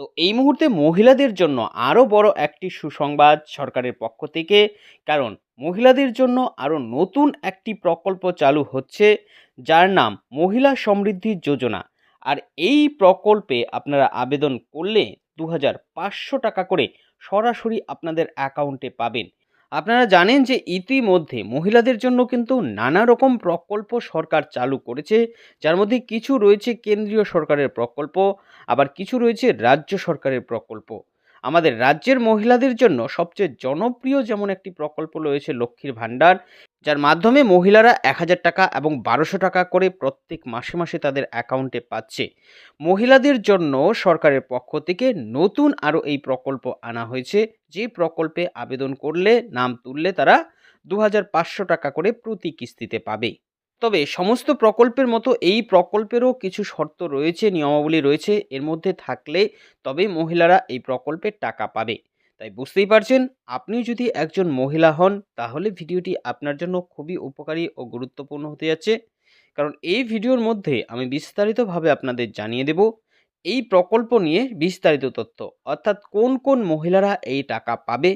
তো এই মুহূর্তে মহিলাদের জন্য আরও বড় একটি সুসংবাদ সরকারের পক্ষ থেকে। কারণ মহিলাদের জন্য আরও নতুন একটি প্রকল্প চালু হচ্ছে, যার নাম মহিলা সমৃদ্ধি যোজনা। আর এই প্রকল্পে আপনারা আবেদন করলে দু হাজার পাঁচশো টাকা করে সরাসরি আপনাদের অ্যাকাউন্টে পাবেন। আপনারা জানেন যে ইতিমধ্যে মহিলাদের জন্য কিন্তু নানা রকম প্রকল্প সরকার চালু করেছে, যার মধ্যে কিছু রয়েছে কেন্দ্রীয় সরকারের প্রকল্প, আবার কিছু রয়েছে রাজ্য সরকারের প্রকল্প। আমাদের রাজ্যের মহিলাদের জন্য সবচেয়ে জনপ্রিয় যেমন একটি প্রকল্প রয়েছে লক্ষ্মীর ভাণ্ডার, যার মাধ্যমে মহিলারা এক হাজার টাকা এবং বারোশো টাকা করে প্রত্যেক মাসে মাসে তাদের অ্যাকাউন্টে পাচ্ছে। মহিলাদের জন্য সরকারের পক্ষ থেকে নতুন আরও এই প্রকল্প আনা হয়েছে। যে প্রকল্পে আবেদন করলে, নাম তুললে তারা দু হাজার পাঁচশো টাকা করে প্রতি কিস্তিতে পাবে। তবে সমস্ত প্রকল্পের মতো এই প্রকল্পেরও কিছু শর্ত রয়েছে, নিয়মাবলী রয়েছে, এর মধ্যে থাকলে তবে মহিলারা এই প্রকল্পের টাকা পাবে। তাই বুঝতেই পারছেন, আপনি যদি একজন মহিলা হন, তাহলে ভিডিওটি আপনার জন্য খুবই উপকারী ও গুরুত্বপূর্ণ হতে যাচ্ছে। কারণ এই ভিডিওর মধ্যে আমি বিস্তারিতভাবে আপনাদের জানিয়ে দেব, এই প্রকল্প নিয়ে বিস্তারিত তথ্য, অর্থাৎ কোন কোন মহিলারা এই টাকা পাবে,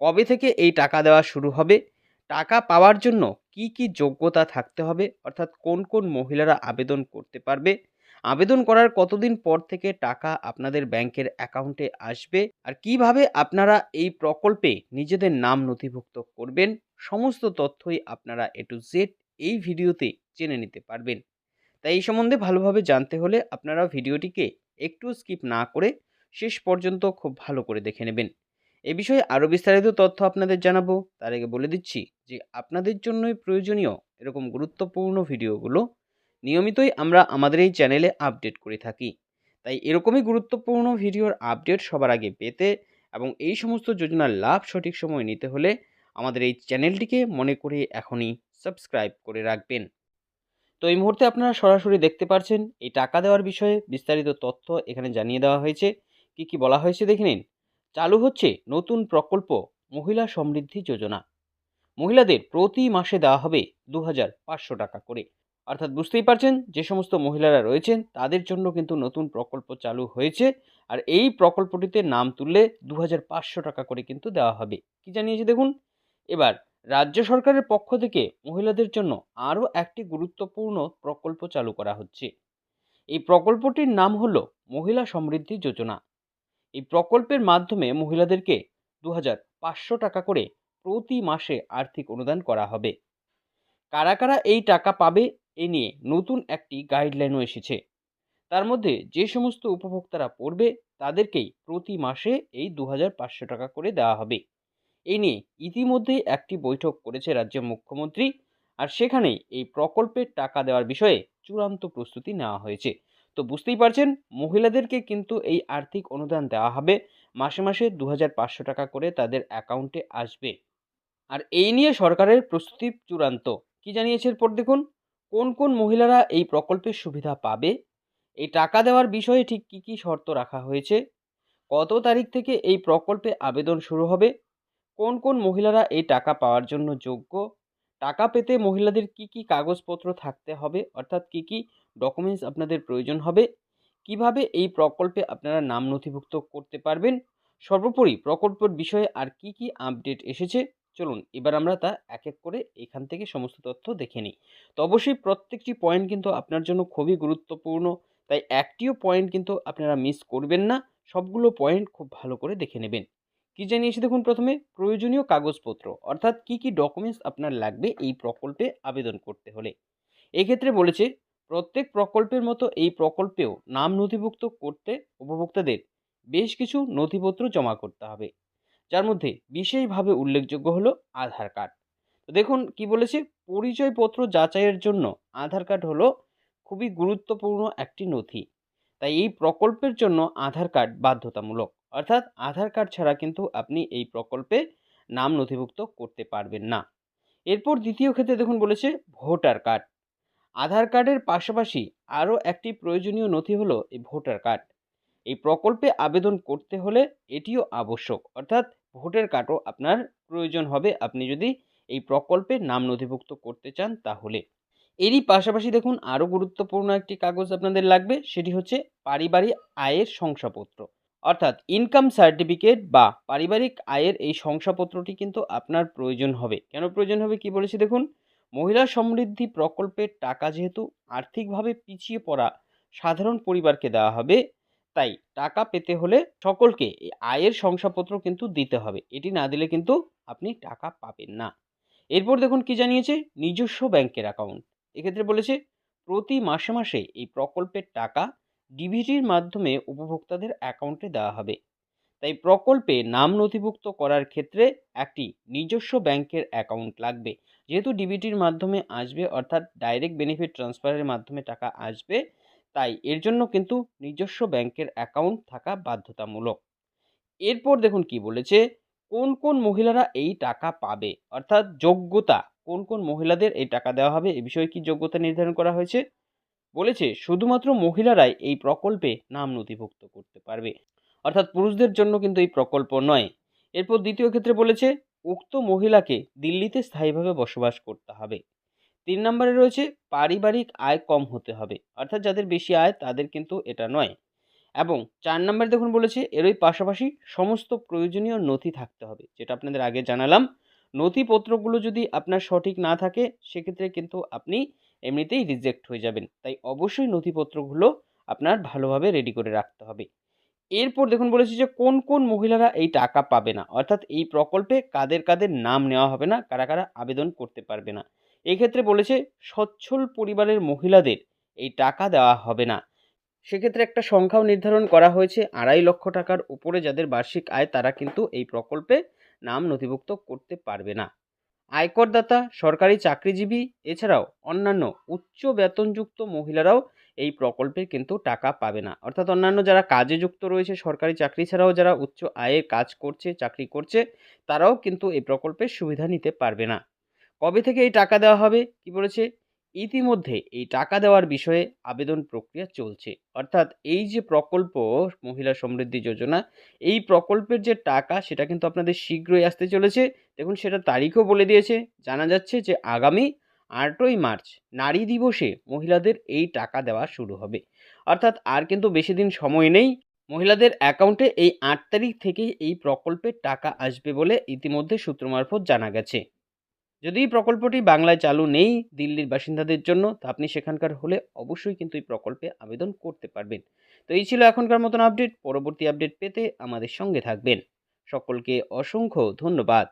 কবে থেকে এই টাকা দেওয়া শুরু হবে টাকা পাওয়ার জন্য কি কি যোগ্যতা থাকতে হবে? অর্থাৎ কোন কোন মহিলারা আবেদন করতে পারবে? আবেদন করার কতদিন পর থেকে টাকা আপনাদের ব্যাংকের অ্যাকাউন্টে আসবে? আর কীভাবে আপনারা এই প্রকল্পে নিজেদের নাম নথিভুক্ত করবেন? সমস্ত তথ্যই আপনারা এ টু জেড এই ভিডিওতে জেনে নিতে পারবেন। তাই এই সম্বন্ধে ভালোভাবে জানতে হলে আপনারা ভিডিওটিকে একটু স্কিপ না করে শেষ পর্যন্ত খুব ভালো করে দেখে নেবেন। এ বিষয়ে আরও বিস্তারিত তথ্য আপনাদের জানাব। তার আগে বলে দিচ্ছি যে, আপনাদের জন্যই প্রয়োজনীয় এরকম গুরুত্বপূর্ণ ভিডিওগুলো নিয়মিতই আমরা আমাদের এই চ্যানেলে আপডেট করে থাকি। তাই এরকমই গুরুত্বপূর্ণ ভিডিওর আপডেট সবার আগে পেতে এবং এই সমস্ত যোজনার লাভ সঠিক সময় নিতে হলে আমাদের এই চ্যানেলটিকে মনে করে এখনই সাবস্ক্রাইব করে রাখবেন। তো এই মুহূর্তে আপনারা সরাসরি দেখতে পাচ্ছেন এই টাকা দেওয়ার বিষয়ে বিস্তারিত তথ্য এখানে জানিয়ে দেওয়া হয়েছে। কি কি বলা হয়েছে দেখে নিন। চালু হচ্ছে নতুন প্রকল্প মহিলা সমৃদ্ধি যোজনা। মহিলাদের প্রতি মাসে দেওয়া হবে দু হাজার পাঁচশো টাকা করে। অর্থাৎ বুঝতেই পারছেন, যে সমস্ত মহিলারা রয়েছেন, তাদের জন্য কিন্তু নতুন প্রকল্প চালু হয়েছে। আর এই প্রকল্পটিতে নাম তুললে দু হাজার পাঁচশো টাকা করে কিন্তু দেওয়া হবে। কি জানিয়েছে দেখুন? এবার, রাজ্য সরকারের পক্ষ থেকে মহিলাদের জন্য আরও একটি গুরুত্বপূর্ণ প্রকল্প চালু করা হচ্ছে। এই প্রকল্পটির নাম হলো মহিলা সমৃদ্ধি যোজনা। এই প্রকল্পের মাধ্যমে মহিলাদেরকে দু পাঁচশো টাকা করে প্রতি মাসে আর্থিক অনুদান করা হবে। কারা কারা এই টাকা পাবে, এ নিয়ে নতুন একটি গাইডলাইনও এসেছে। তার মধ্যে যে সমস্ত উপভোক্তারা পড়বে, তাদেরকেই প্রতি মাসে এই দু পাঁচশো টাকা করে দেওয়া হবে। এ নিয়ে ইতিমধ্যেই একটি বৈঠক করেছে রাজ্যের মুখ্যমন্ত্রী, আর সেখানেই এই প্রকল্পের টাকা দেওয়ার বিষয়ে চূড়ান্ত প্রস্তুতি নেওয়া হয়েছে। তো বুঝতেই পারছেন, মহিলাদেরকে কিন্তু এই আর্থিক অনুদান দেওয়া হবে। মাসে মাসে দু হাজার পাঁচশো টাকা করে তাদের অ্যাকাউন্টে আসবে। আর এই নিয়ে সরকারের প্রস্তুতি চূড়ান্ত। কি জানিয়েছে এরপর দেখুন, কোন কোন মহিলারা এই প্রকল্পের সুবিধা পাবে? এই টাকা দেওয়ার বিষয়ে ঠিক কী কী শর্ত রাখা হয়েছে? কত তারিখ থেকে এই প্রকল্পে আবেদন শুরু হবে? কোন কোন মহিলারা এই টাকা পাওয়ার জন্য যোগ্য? টাকা পেতে মহিলাদের কি কি কাগজপত্র থাকতে হবে? অর্থাৎ কি কি ডকুমেন্টস আপনাদের প্রয়োজন হবে? কীভাবে এই প্রকল্পে আপনারা নাম নথিভুক্ত করতে পারবেন? সর্বোপরি প্রকল্পের বিষয়ে আর কি কি আপডেট এসেছে? চলুন এবার আমরা তা এক এক করে এখান থেকে সমস্ত তথ্য দেখে নিই। তো অবশ্যই প্রত্যেকটি পয়েন্ট কিন্তু আপনার জন্য খুবই গুরুত্বপূর্ণ। তাই একটিও পয়েন্ট কিন্তু আপনারা মিস করবেন না। সবগুলো পয়েন্ট খুব ভালো করে দেখে নেবেন। কি জানিয়েছি দেখুন প্রথমে? প্রয়োজনীয় কাগজপত্র, অর্থাৎ কি কি ডকুমেন্টস আপনার লাগবে এই প্রকল্পে আবেদন করতে হলে। এক্ষেত্রে বলেছে, প্রত্যেক প্রকল্পের মতো এই প্রকল্পেও নাম নথিভুক্ত করতে উপভোক্তাদের বেশ কিছু নথিপত্র জমা করতে হবে, যার মধ্যে বিশেষভাবে উল্লেখযোগ্য হলো আধার কার্ড। তো দেখুন কি বলেছে, পরিচয়পত্র যাচাইয়ের জন্য আধার কার্ড হলো খুবই গুরুত্বপূর্ণ একটি নথি। তাই এই প্রকল্পের জন্য আধার কার্ড বাধ্যতামূলক। অর্থাৎ আধার কার্ড ছাড়া কিন্তু আপনি এই প্রকল্পে নাম নথিভুক্ত করতে পারবেন না। এরপর দ্বিতীয় ক্ষেত্রে দেখুন বলেছে ভোটার কার্ড। আধার কার্ডের পাশাপাশি আরও একটি প্রয়োজনীয় নথি হলো এই ভোটার কার্ড। এই প্রকল্পে আবেদন করতে হলে এটিও আবশ্যক, অর্থাৎ ভোটার কার্ডও আপনার প্রয়োজন হবে। আপনি যদি এই প্রকল্পে নাম নথিভুক্ত করতে চান তাহলে। এরই পাশাপাশি দেখুন আরও গুরুত্বপূর্ণ একটি কাগজ আপনাদের লাগবে, সেটি হচ্ছে পারিবারিক আয়ের শংসাপত্র। অর্থাৎ ইনকাম সার্টিফিকেট বা পারিবারিক আয়ের এই শংসাপত্রটি কিন্তু আপনার প্রয়োজন হবে। কেন প্রয়োজন হবে কি বলেছে দেখুন? মহিলা সমৃদ্ধি প্রকল্পের টাকা যেহেতু আর্থিকভাবে পিছিয়ে পড়া সাধারণ পরিবারকে দেওয়া হবে, তাই টাকা পেতে হলে সকলকে এই আয়ের শংসাপত্র কিন্তু দিতে হবে। এটি না দিলে কিন্তু আপনি টাকা পাবেন না। এরপর দেখুন কি জানিয়েছে? নিজস্ব ব্যাংকের অ্যাকাউন্ট এক্ষেত্রে বলেছে, প্রতি মাসে মাসে এই প্রকল্পের টাকা ডিভিডির মাধ্যমে উপভোক্তাদের অ্যাকাউন্টে দেওয়া হবে। তাই প্রকল্পে নাম নথিভুক্ত করার ক্ষেত্রে একটি নিজস্ব ব্যাংকের অ্যাকাউন্ট লাগবে। যেহেতু ডিবিটির মাধ্যমে আসবে, অর্থাৎ ডাইরেক্ট বেনিফিট ট্রান্সফারের মাধ্যমে টাকা আসবে, তাই এর জন্য কিন্তু নিজস্ব ব্যাংকের অ্যাকাউন্ট থাকা বাধ্যতামূলক। এরপর দেখুন কি বলেছে, কোন কোন মহিলারা এই টাকা পাবে? অর্থাৎ যোগ্যতা, কোন কোন মহিলাদের এই টাকা দেওয়া হবে? এ বিষয়ে কি যোগ্যতা নির্ধারণ করা হয়েছে? বলেছে শুধুমাত্র মহিলারাই এই প্রকল্পে নাম নথিভুক্ত করতে পারবে। অর্থাৎ পুরুষদের জন্য কিন্তু এই প্রকল্প নয়। এরপর দ্বিতীয় ক্ষেত্রে বলেছে, উক্ত মহিলাকে দিল্লিতে স্থায়ীভাবে বসবাস করতে হবে। তিন নম্বরে রয়েছে, পারিবারিক আয় কম হতে হবে। অর্থাৎ যাদের বেশি আয়, তাদের কিন্তু এটা নয়। এবং চার নম্বরে দেখুন বলেছে, এরই পাশাপাশি সমস্ত প্রয়োজনীয় নথি থাকতে হবে। যেটা আপনাদের আগে জানালাম, নথিপত্রগুলো যদি আপনার সঠিক না থাকে, সেক্ষেত্রে কিন্তু আপনি এমনিতেই রিজেক্ট হয়ে যাবেন। তাই অবশ্যই নথিপত্রগুলো আপনার ভালোভাবে রেডি করে রাখতে হবে। এরপর দেখুন বলেছি যে কোন কোন মহিলারা এই টাকা পাবে না? অর্থাৎ এই প্রকল্পে কাদের কাদের নাম নেওয়া হবে না? কারা কারা আবেদন করতে পারবে না? এক্ষেত্রে বলেছে সচ্ছল পরিবারের মহিলাদের এই টাকা দেওয়া হবে না। সেক্ষেত্রে একটা সংখ্যাও নির্ধারণ করা হয়েছে। আড়াই লক্ষ টাকার উপরে যাদের বার্ষিক আয়, তারা কিন্তু এই প্রকল্পে নাম নথিভুক্ত করতে পারবে না। আয়করদাতা, সরকারি চাকরিজীবী, এছাড়াও অন্যান্য উচ্চ বেতনযুক্ত মহিলারাও এই প্রকল্পে কিন্তু টাকা পাবে না। অর্থাৎ অন্যান্য যারা কাজে যুক্ত রয়েছে, সরকারি চাকরি ছাড়াও যারা উচ্চ আয়ে কাজ করছে, চাকরি করছে, তারাও কিন্তু এই প্রকল্পের সুবিধা নিতে পারবে না। কবে থেকে এই টাকা দেওয়া হবে? কি বলেছে? ইতিমধ্যে এই টাকা দেওয়ার বিষয়ে আবেদন প্রক্রিয়া চলছে। অর্থাৎ এই যে প্রকল্প, মহিলা সমৃদ্ধি যোজনা, এই প্রকল্পের যে টাকা, সেটা কিন্তু আপনাদের শীঘ্রই আসতে চলেছে। দেখুন সেটা তারিখও বলে দিয়েছে। জানা যাচ্ছে যে আগামী আটই মার্চ, নারী দিবসে মহিলাদের এই টাকা দেওয়া শুরু হবে। অর্থাৎ আর কিন্তু বেশি দিন সময় নেই। মহিলাদের অ্যাকাউন্টে এই আট তারিখ থেকেই এই প্রকল্পের টাকা আসবে বলে ইতিমধ্যে সূত্র মারফত জানা গেছে। যদি এই প্রকল্পটি বাংলায় চালু নেই দিল্লির বাসিন্দাদের জন্য, তা আপনি সেখানকার হলে অবশ্যই কিন্তু এই প্রকল্পে আবেদন করতে পারবেন। তো এই ছিল এখনকার মতন আপডেট। পরবর্তী আপডেট পেতে আমাদের সঙ্গে থাকবেন। সকলকে অসংখ্য ধন্যবাদ।